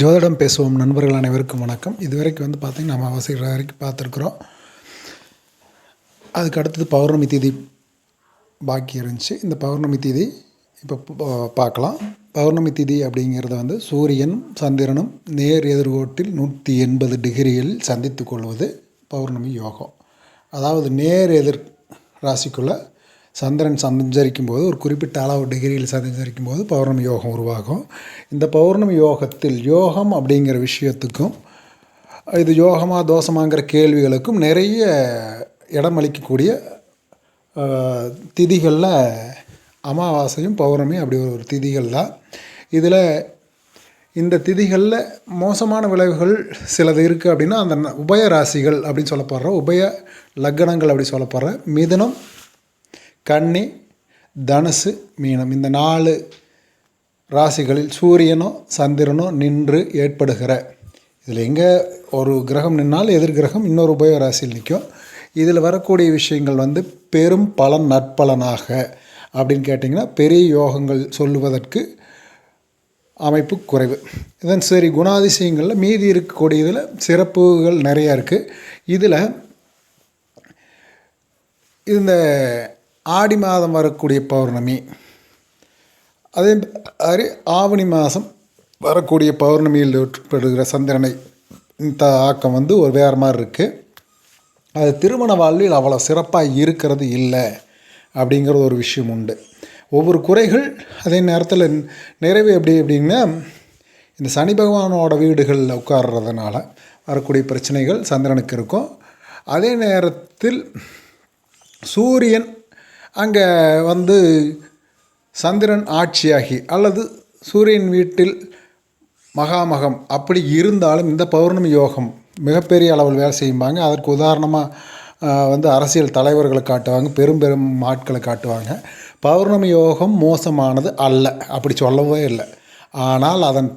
ஜோதிடம் பேசுவோம் நண்பர்கள் அனைவருக்கும் வணக்கம். இதுவரைக்கும் வந்து பார்த்திங்கன்னா நம்ம அவசியம் வரைக்கும் பார்த்துருக்குறோம். அதுக்கு அடுத்தது பௌர்ணமி தேதி பாக்கி இருந்துச்சு. இந்த பௌர்ணமி தேதி இப்போ பார்க்கலாம் பௌர்ணமி திதி அப்படிங்கிறத வந்து சூரியன் சந்திரனும் நேர் எதிர்கோட்டில் நூற்றி எண்பது டிகிரியில் சந்தித்து கொள்வது பௌர்ணமி யோகம். அதாவது நேர் எதிர் ராசிக்குள்ளே சந்திரன் சஞ்சரிக்கும் போது ஒரு குறிப்பிட்ட அளவு டிகிரியில் சஞ்சரிக்கும் போது பௌர்ணமி யோகம் உருவாகும். இந்த பௌர்ணமி யோகத்தில் யோகம் அப்படிங்கிற விஷயத்துக்கும் இது யோகமாக தோஷமாங்கிற கேள்விகளுக்கும் நிறைய இடமளிக்கக்கூடிய அளிக்கக்கூடிய திதிகளில் அமாவாசையும் பௌர்ணமி அப்படி ஒரு திதிகள் தான். இதில் இந்த திதிகளில் மோசமான விளைவுகள் சிலது இருக்குது அப்படின்னா அந்த உபய ராசிகள் அப்படின்னு சொல்லப்படுற உபய லக்னங்கள் அப்படி சொல்லப்படுற மிதனம் கன்னி தனுசு மீனம். இந்த நாலு ராசிகளில் சூரியனோ சந்திரனோ நின்று ஏற்படுகிற. இதில் எங்கே ஒரு கிரகம் நின்னால் எதிர்கிரகம் இன்னொரு உபய ராசியில் நிற்கும். இதில் வரக்கூடிய விஷயங்கள் வந்து பெரும் பலன் நற்பலனாக. அப்படின்னு கேட்டிங்கன்னா பெரிய யோகங்கள் சொல்லுவதற்கு அமைப்பு குறைவு. இதன் சரி குணாதிசயங்களில் மீதி இருக்கக்கூடிய இதில் சிறப்புகள் நிறையா இருக்குது இதில் இந்த ஆடி மாதம் வரக்கூடிய பௌர்ணமி அதே மாதிரி ஆவணி மாதம் வரக்கூடிய பௌர்ணமியில் ஏற்படுகிற சந்திரனை இந்த ஆக்கம் வந்து ஒரு வேறு மாதிரி இருக்குது அது திருமண வாழ்வில் அவ்வளோ சிறப்பாக இருக்கிறது இல்லை அப்படிங்கிறது ஒரு விஷயம் உண்டு. ஒவ்வொரு குறைகள் அதே நேரத்தில் நிறைவு எப்படி அப்படின்னா இந்த சனி பகவானோட வீடுகளில் உட்கார்றதுனால வரக்கூடிய பிரச்சனைகள் சந்திரனுக்கு இருக்கும். அதே நேரத்தில் சூரியன் அங்கே வந்து சந்திரன் ஆட்சியாகி அல்லது சூரியன் வீட்டில் மகாமகம் அப்படி இருந்தாலும் இந்த பௌர்ணமி யோகம் மிகப்பெரிய அளவில் வேலை செய்யும்பாங்க. அதற்கு உதாரணமாக வந்து அரசியல் தலைவர்களை காட்டுவாங்க பெரும் பெரும் ஆட்களை காட்டுவாங்க. பௌர்ணமி யோகம் மோசமானது அல்ல அப்படி சொல்லவே இல்லை. ஆனால் அதன்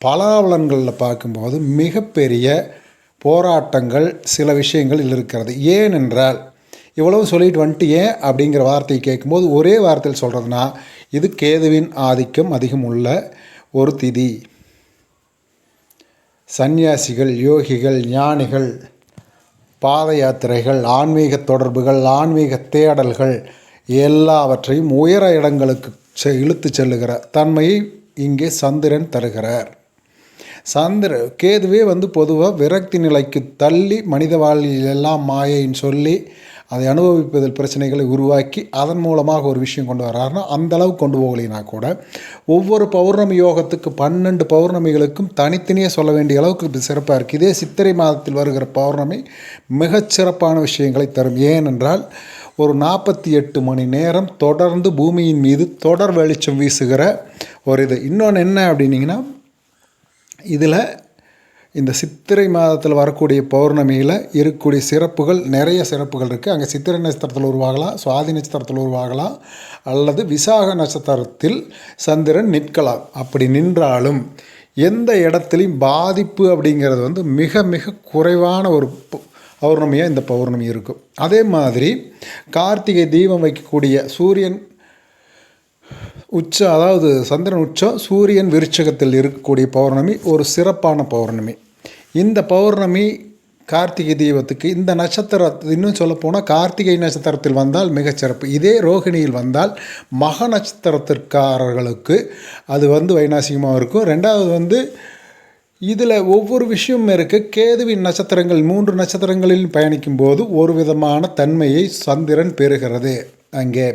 பலாவலன்களில் பார்க்கும்போது மிகப்பெரிய போராட்டங்கள் சில விஷயங்கள் இருக்கிறது. ஏனென்றால் இவ்வளவு சொல்லிட்டு வந்துட்டு ஏன் அப்படிங்கிற வார்த்தையை கேட்கும்போது ஒரே வார்த்தையில் சொல்கிறதுனா இது கேதுவின் ஆதிக்கம் அதிகம் உள்ள ஒரு திதி. சந்நியாசிகள் யோகிகள் ஞானிகள் பாத யாத்திரைகள் ஆன்மீக தொடர்புகள் ஆன்மீக தேடல்கள் எல்லாவற்றையும் உயர இடங்களுக்கு செ இழுத்து செல்லுகிற தன்மையை இங்கே சந்திரன் தருகிறார். சந்திர கேதுவே வந்து பொதுவாக விரக்தி நிலைக்கு தள்ளி மனித வாழ்வில் எல்லாம் மாயைன்னு சொல்லி அதை அனுபவிப்பதில் பிரச்சனைகளை உருவாக்கி அதன் மூலமாக ஒரு விஷயம் கொண்டு வர்றாருன்னா அந்த கொண்டு போகலைனா கூட ஒவ்வொரு பௌர்ணமி யோகத்துக்கு பன்னெண்டு பௌர்ணமிகளுக்கும் தனித்தனியாக சொல்ல வேண்டிய அளவுக்கு சிறப்பாக இருக்குது இதே சித்திரை மாதத்தில் வருகிற பௌர்ணமி மிகச்சிறப்பான விஷயங்களை தரும். ஏனென்றால் ஒரு நாற்பத்தி எட்டு மணி நேரம் தொடர்ந்து பூமியின் மீது தொடர் வெளிச்சம் வீசுகிற ஒரு இது. இன்னொன்று என்ன அப்படின்னிங்கன்னா இதில் இந்த சித்திரை மாதத்தில் வரக்கூடிய பௌர்ணமியில் இருக்கக்கூடிய சிறப்புகள் நிறைய சிறப்புகள் இருக்குது அங்கே சித்திரை நட்சத்திரத்தில் உருவாகலாம் சுவாதி நட்சத்திரத்தில் உருவாகலாம் அல்லது விசாக நட்சத்திரத்தில் சந்திரன் நிற்கலாம். அப்படி நின்றாலும் எந்த இடத்துலையும் பாதிப்பு அப்படிங்கிறது வந்து மிக மிக குறைவான ஒரு ப- பௌர்ணமியாக இந்த பௌர்ணமி இருக்கும். அதே மாதிரி கார்த்திகை தீபம் வைக்கக்கூடிய சூரியன் உச்சம் அதாவது சந்திரன் உச்சம் சூரியன் விருச்சகத்தில் இருக்கக்கூடிய பௌர்ணமி ஒரு சிறப்பான பௌர்ணமி. இந்த பௌர்ணமி கார்த்திகை தீபத்துக்கு இந்த நட்சத்திர இன்னும் சொல்லப்போனால் கார்த்திகை நட்சத்திரத்தில் வந்தால் மிகச் சிறப்பு. இதே ரோகிணியில் வந்தால் மக நட்சத்திரத்திற்காரர்களுக்கு அது வந்து வைநாசிகமாக இருக்கும். ரெண்டாவது வந்து இதில் ஒவ்வொரு விஷயமும் இருக்குது கேதுவின் நட்சத்திரங்கள் மூன்று நட்சத்திரங்களில் பயணிக்கும் போது ஒரு விதமான தன்மையை சந்திரன் பெறுகிறது. அங்கே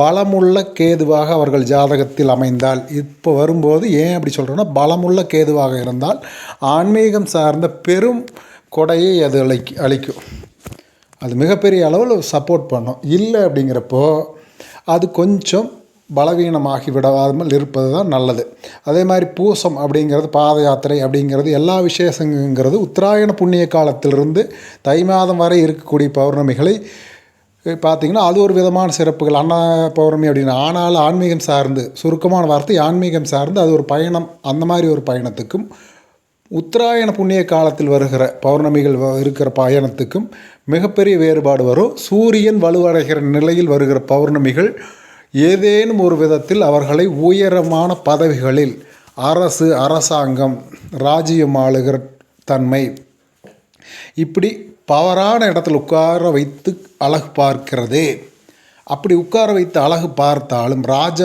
பலமுள்ள கேதுவாக அவர்கள் ஜாதகத்தில் அமைந்தால் இப்போ வரும்போது ஏன் அப்படி சொல்கிறோன்னா பலமுள்ள கேதுவாக இருந்தால் ஆன்மீகம் சார்ந்த பெரும் கொடையை அது அளிக் அளிக்கும். அது மிகப்பெரிய அளவில் சப்போர்ட் பண்ணும். இல்லை அப்படிங்கிறப்போ அது கொஞ்சம் பலவீனமாகி விடாமல் இருப்பது தான் நல்லது. அதே மாதிரி பூசம் அப்படிங்கிறது பாத யாத்திரை அப்படிங்கிறது எல்லா விசேஷங்கிறது உத்தராயண புண்ணிய காலத்திலிருந்து தை மாதம் வரை இருக்கக்கூடிய பௌர்ணமிகளை பார்த்திங்கன்னா அது ஒரு விதமான சிறப்புகள். அண்ணா பௌர்ணமி அப்படின்னு. ஆனால் ஆன்மீகம் சார்ந்து சுருக்கமான வார்த்தை ஆன்மீகம் சார்ந்து அது ஒரு பயணம். அந்த மாதிரி ஒரு பயணத்துக்கும் உத்தராயண புண்ணிய காலத்தில் வருகிற பௌர்ணமிகள் வ- இருக்கிற பயணத்துக்கும் மிகப்பெரிய வேறுபாடு வரும். சூரியன் வலுவடைகிற நிலையில் வருகிற பௌர்ணமிகள் ஏதேனும் ஒரு விதத்தில் அவர்களை உயரமான பதவிகளில் அரசு அரசாங்கம் ராஜ்யம் ஆளுகிற தன்மை. இப்படி பவரான இடத்துல உட்கார வைத்து அழகு பார்க்கிறது. அப்படி உட்கார வைத்து அழகு பார்த்தாலும் ராஜ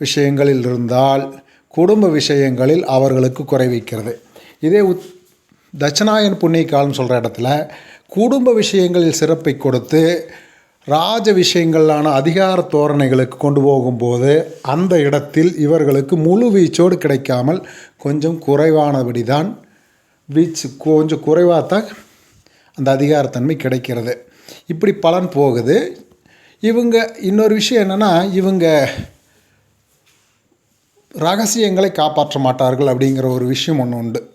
விஷயங்களில் இருந்தால் குடும்ப விஷயங்களில் அவர்களுக்கு குறை வைக்கிறது. இதே உத் தட்சநாயன் புண்ணிய காலம் சொல்கிற இடத்துல குடும்ப விஷயங்களில் சிறப்பை கொடுத்து ராஜ விஷயங்களான அதிகார தோரணைகளுக்கு கொண்டு போகும்போது அந்த இடத்தில் இவர்களுக்கு முழு வீச்சோடு கிடைக்காமல் கொஞ்சம் குறைவானபடி தான் வீச்சு கொஞ்சம் குறைவாக தான் அந்த அதிகாரத்தன்மை கிடைக்கிறது. இப்படி பலன் போகுது. இவங்க இன்னொரு விஷயம் என்னென்னா இவங்க ரகசியங்களை காப்பாற்ற மாட்டார்கள் அப்படிங்கிற ஒரு விஷயம் ஒன்று உண்டு.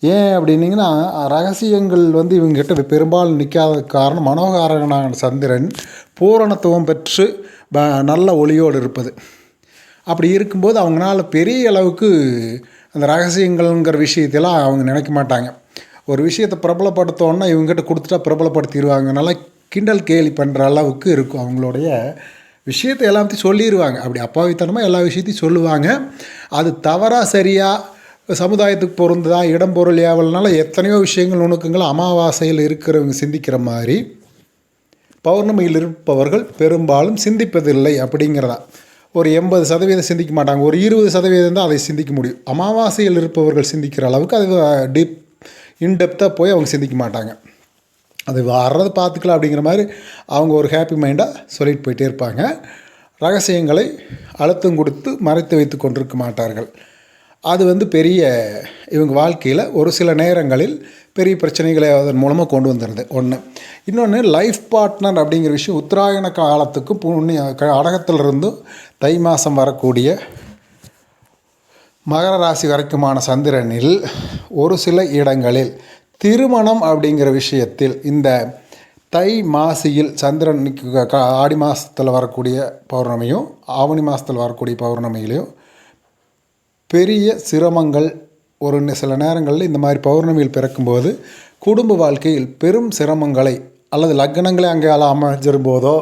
ஏன் அப்படின்னிங்கன்னா ரகசியங்கள் வந்து இவங்ககிட்ட பெரும்பாலும் நிற்காத காரணம் மனோகாரகனான சந்திரன் பூரணத்துவம் பெற்று ப- நல்ல ஒளியோடு இருப்பது. அப்படி இருக்கும்போது அவங்களால பெரிய அளவுக்கு அந்த ரகசியங்கள்ங்கிற விஷயத்தெல்லாம் அவங்க நினைக்க மாட்டாங்க. ஒரு விஷயத்தை பிரபலப்படுத்தோன்னா இவங்ககிட்ட கொடுத்துட்டா பிரபலப்படுத்திடுவாங்க. நல்லா கிண்டல் கேலி பண்ணுற அளவுக்கு இருக்கும் அவங்களுடைய விஷயத்தை எல்லாத்தையும் சொல்லிடுவாங்க. அப்படி அப்பாவித்தனமாக எல்லா விஷயத்தையும் சொல்லுவாங்க. அது தவறாக சரியாக சமுதாயத்துக்கு பொருந்ததா இடம் பொருள் ஏவல்னால எத்தனையோ விஷயங்கள் நுணுக்கங்கள் அமாவாசையில் இருக்கிறவங்க சிந்திக்கிற மாதிரி பௌர்ணமியில் இருப்பவர்கள் பெரும்பாலும் சிந்திப்பதில்லை அப்படிங்கிறதா. ஒரு எண்பது சதவீதம் சிந்திக்க மாட்டாங்க. ஒரு இருபது சதவீதம் தான் அதை சிந்திக்க முடியும். அமாவாசையில் இருப்பவர்கள் சிந்திக்கிற அளவுக்கு அது டீப் இன்டெப்த்தாக போய் அவங்க சிந்திக்க மாட்டாங்க. அது வர்றது பார்த்துக்கலாம் அப்படிங்கிற மாதிரி அவங்க ஒரு ஹாப்பி மைண்டாக சொல்லிட்டு போயிட்டே இருப்பாங்க. ரகசியங்களை அழுத்தம் கொடுத்து மறைத்து வைத்து கொண்டிருக்க மாட்டார்கள். அது வந்து பெரிய இவங்க வாழ்க்கையில் ஒரு சில நேரங்களில் பெரிய பிரச்சனைகளை அதன் மூலமாக கொண்டு வந்துடுது ஒன்று இன்னொன்று லைஃப் பார்ட்னர் அப்படிங்கிற விஷயம் உத்தராயண காலத்துக்கும் புண்ணிய க- தை மாதம் வரக்கூடிய மகர ராசி வரைக்குமான சந்திரனில் ஒரு சில இடங்களில் திருமணம் அப்படிங்கிற விஷயத்தில் இந்த தை மாசியில் சந்திரனுக்கு க- ஆடி மாதத்தில் வரக்கூடிய பௌர்ணமியும் ஆவணி மாதத்தில் வரக்கூடிய பௌர்ணமியிலையும் பெரிய சிரமங்கள் ஒரு சில நேரங்களில் இந்த மாதிரி பௌர்ணமியில் பிறக்கும்போது குடும்ப வாழ்க்கையில் பெரும் சிரமங்களை அல்லது லக்னங்களை அங்கே அமைஞ்சிரும்போதோ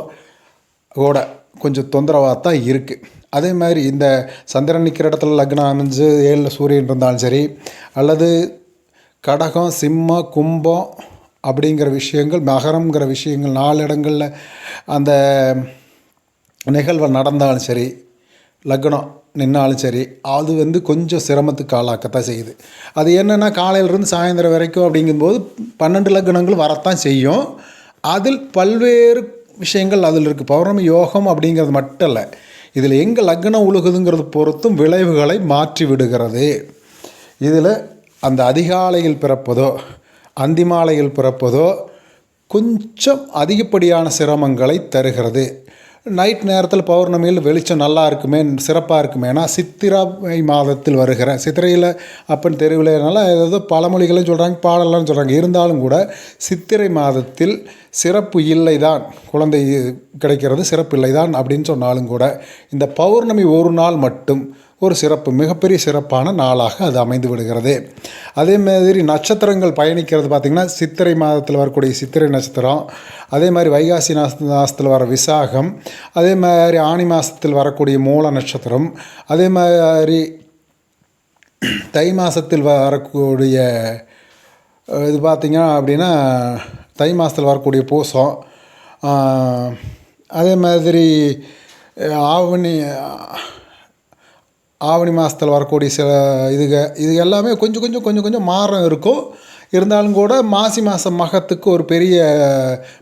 கூட கொஞ்சம் தொந்தரவாக தான் இருக்குது அதே மாதிரி இந்த சந்திரன் நிற்கிற இடத்துல லக்னம் அமைஞ்சு ஏழில் சூரியன் இருந்தாலும் சரி அல்லது கடகம் சிம்மம் கும்பம் அப்படிங்கிற விஷயங்கள் மகரம்ங்கிற விஷயங்கள் நாலு இடங்களில் அந்த நிகழ்வு நடந்தாலும் சரி லக்னம் நின்னாலும் சரி அது வந்து கொஞ்சம் சிரமத்துக்கு ஆளாக்கத்தான் செய்யுது. அது என்னென்னா காலையிலேருந்து சாயந்தரம் வரைக்கும் அப்படிங்கும்போது பன்னெண்டு லக்னங்கள் வரத்தான் செய்யும். அதில் பல்வேறு விஷயங்கள் அதில் இருக்குது பௌர்ணமி யோகம் அப்படிங்கிறது மட்டும் இல்லை. இதில் எங்கே லக்னம் உழுகுதுங்கிறது பொறுத்தும் விளைவுகளை மாற்றி விடுகிறது. இதில் அந்த அதிகாலையில் பிறப்பதோ அந்திமாலையில் பிறப்பதோ கொஞ்சம் அதிகப்படியான சிரமங்களை தருகிறது. நைட் நேரத்தில் பௌர்ணமியில் வெளிச்சம் நல்லா இருக்குமே சிறப்பாக இருக்குமேனா சித்திரை மாதத்தில் வருகிற சித்திரையில் அப்பன் தெருவில்னால ஏதாவது பழமொழிகளும் சொல்கிறாங்க பாடலாம் சொல்கிறாங்க இருந்தாலும் கூட சித்திரை மாதத்தில் சிறப்பு இல்லை தான் குழந்தை கிடைக்கிறது சிறப்பு இல்லை தான் அப்படின்னு சொன்னாலும் கூட இந்த பௌர்ணமி ஒரு நாள் மட்டும் ஒரு சிறப்பு மிகப்பெரிய சிறப்பான நாளாக அது அமைந்து விடுகிறது. அதே மாதிரி நட்சத்திரங்கள் பயணிக்கிறது பார்த்திங்கன்னா சித்திரை மாதத்தில் வரக்கூடிய சித்திரை நட்சத்திரம் அதே மாதிரி வைகாசி மாச மாதத்தில் வர விசாகம் அதே மாதிரி ஆனி மாதத்தில் வரக்கூடிய மூல நட்சத்திரம் அதே மாதிரி தை மாதத்தில் வரக்கூடிய இது பார்த்திங்கன்னா அப்படின்னா தை மாதத்தில் வரக்கூடிய பூசம் அதே மாதிரி ஆவணி ஆவணி மாதத்தில் வரக்கூடிய சில இதுக இது எல்லாமே கொஞ்சம் கொஞ்சம் கொஞ்சம் கொஞ்சம் மாறம் இருக்கும். இருந்தாலும் கூட மாசி மாதம் மகத்துக்கு ஒரு பெரிய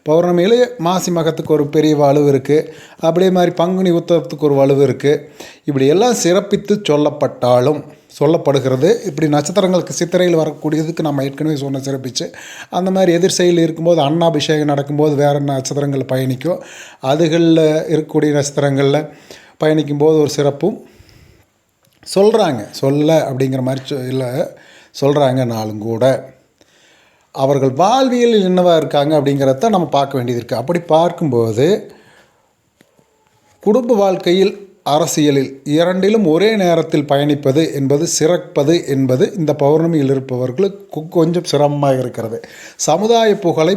பௌர்ணமியிலே மாசி மகத்துக்கு ஒரு பெரிய வலுவு இருக்குது அப்படியே மாதிரி பங்குனி உத்தரத்துக்கு ஒரு வலுவு இருக்குது இப்படி எல்லாம் சிறப்பித்து சொல்லப்பட்டாலும் சொல்லப்படுகிறது. இப்படி நட்சத்திரங்களுக்கு சித்திரையில் வரக்கூடியதுக்கு நம்ம ஏற்கனவே சொன்ன சிறப்பிச்சு. அந்த மாதிரி எதிர் செயலில் இருக்கும்போது அன்னாபிஷேகம் நடக்கும்போது வேறு நட்சத்திரங்கள் பயணிக்கும். அதுகளில் இருக்கக்கூடிய நட்சத்திரங்களில் பயணிக்கும்போது ஒரு சிறப்பும் சொல்கிறாங்க சொல்ல அப்படிங்கிற மாதிரி இல்லை சொல்கிறாங்க நாளும் கூட. அவர்கள் வாழ்வியலில் என்னவாக இருக்காங்க அப்படிங்கிறத நம்ம பார்க்க வேண்டியது இருக்குது அப்படி பார்க்கும்போது குடும்ப வாழ்க்கையில் அரசியலில் இரண்டிலும் ஒரே நேரத்தில் பயணிப்பது என்பது சிறப்பது என்பது இந்த பௌர்ணமியில் இருப்பவர்களுக்கு கொஞ்சம் சிரமமாக இருக்கிறது. சமுதாய புகழை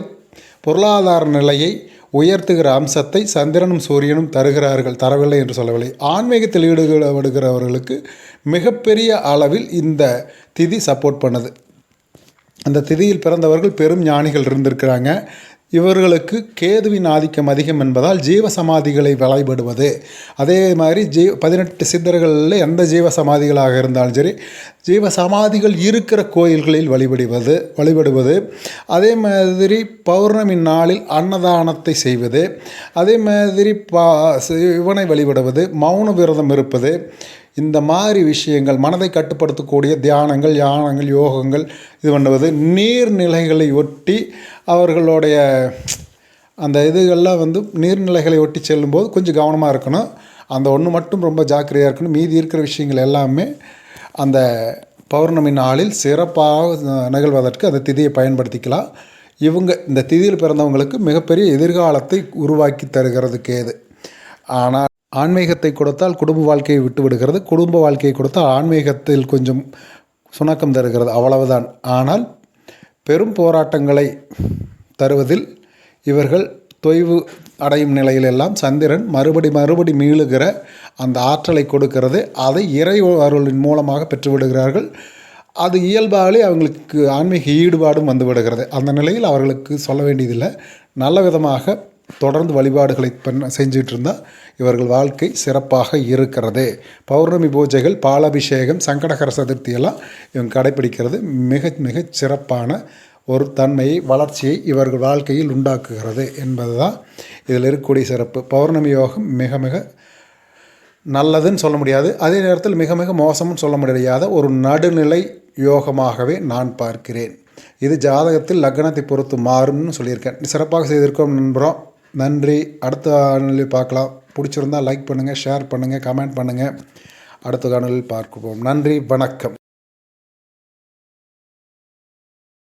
பொருளாதார நிலையை உயர்த்துகிற அம்சத்தை சந்திரனும் சூரியனும் தருகிறார்கள் தரவில்லை என்று சொல்லவில்லை. ஆன்மீகத்தில் ஈடுபடுகிறவர்களுக்கு மிகப்பெரிய அளவில் இந்த திதி சப்போர்ட் பண்ணுது. அந்த திதியில் பிறந்தவர்கள் பெரும் ஞானிகள் இருந்திருக்கிறாங்க. இவர்களுக்கு கேதுவின் ஆதிக்கம் அதிகம் என்பதால் ஜீவ சமாதிகளை வழிபடுவது. அதே மாதிரி ஜீ பதினெட்டு சித்தர்களில் எந்த ஜீவ சமாதிகளாக இருந்தாலும் சரி ஜீவ சமாதிகள் இருக்கிற கோயில்களில் வழிபடுவது வழிபடுவது. அதே மாதிரி பௌர்ணமி நாளில் அன்னதானத்தை செய்வது. அதே மாதிரி பா சிவனை வழிபடுவது மௌன விரதம் இருப்பது. இந்த மாதிரி விஷயங்கள் மனதை கட்டுப்படுத்தக்கூடிய தியானங்கள் யானங்கள் யோகங்கள் இது பண்ணுவது நீர்நிலைகளை ஒட்டி அவர்களுடைய அந்த இதுகள்லாம் வந்து நீர்நிலைகளை ஒட்டி செல்லும்போது கொஞ்சம் கவனமாக இருக்கணும். அந்த ஒன்று மட்டும் ரொம்ப ஜாக்கிரதையாக இருக்கணும். மீதி இருக்கிற விஷயங்கள் எல்லாமே அந்த பௌர்ணமி நாளில் சிறப்பாக நிகழ்வதற்கு அந்த திதியை பயன்படுத்திக்கலாம். இவங்க இந்த திதியில் பிறந்தவங்களுக்கு மிகப்பெரிய எதிர்காலத்தை உருவாக்கி தருகிறதுக்கு ஏது. ஆனால் ஆன்மீகத்தை கொடுத்தால் குடும்ப வாழ்க்கையை விட்டு விடுகிறது. குடும்ப வாழ்க்கையை கொடுத்தால் ஆன்மீகத்தில் கொஞ்சம் சுணக்கம் தருகிறது. அவ்வளவுதான். ஆனால் பெரும் போராட்டங்களை தருவதில் இவர்கள் தொய்வு அடையும் நிலையிலெல்லாம் சந்திரன் மறுபடி மறுபடி மீளுகிற அந்த ஆற்றலை கொடுக்கிறது. அதை இறை அருளின் மூலமாக பெற்றுவிடுகிறார்கள். அது இயல்பாகவே அவங்களுக்கு ஆன்மீக ஈடுபாடும் வந்து விடுகிறது. அந்த நிலையில் அவர்களுக்கு சொல்ல வேண்டியதில்லை. நல்ல விதமாக தொடர்ந்து வழிபாடுகளை பண்ண செஞ்சிட்டு இருந்தால் இவர்கள் வாழ்க்கை சிறப்பாக இருக்கிறது. பௌர்ணமி பூஜைகள் பாலாபிஷேகம் சங்கடகர சதுர்த்தி எல்லாம் இவங்க கடைப்பிடிக்கிறது மிக மிக சிறப்பான ஒரு தன்மையை வளர்ச்சியை இவர்கள் வாழ்க்கையில் உண்டாக்குகிறது என்பது தான் இதில் இருக்கக்கூடிய சிறப்பு. பௌர்ணமி யோகம் மிக மிக நல்லதுன்னு சொல்ல முடியாது. அதே நேரத்தில் மிக மிக மோசமும் சொல்ல முடியாத ஒரு நடுநிலை யோகமாகவே நான் பார்க்கிறேன். இது ஜாதகத்தில் லக்னத்தை பொறுத்து மாறும்னு சொல்லியிருக்கேன். சிறப்பாக செய்திருக்கோம் நண்பரோம் நன்றி. அடுத்த காணொலியில் பார்க்கலாம். பிடிச்சிருந்தால் லைக் பண்ணுங்கள் ஷேர் பண்ணுங்கள் கமெண்ட் பண்ணுங்கள் அடுத்த காணொலியில் பார்க்குவோம் நன்றி வணக்கம்.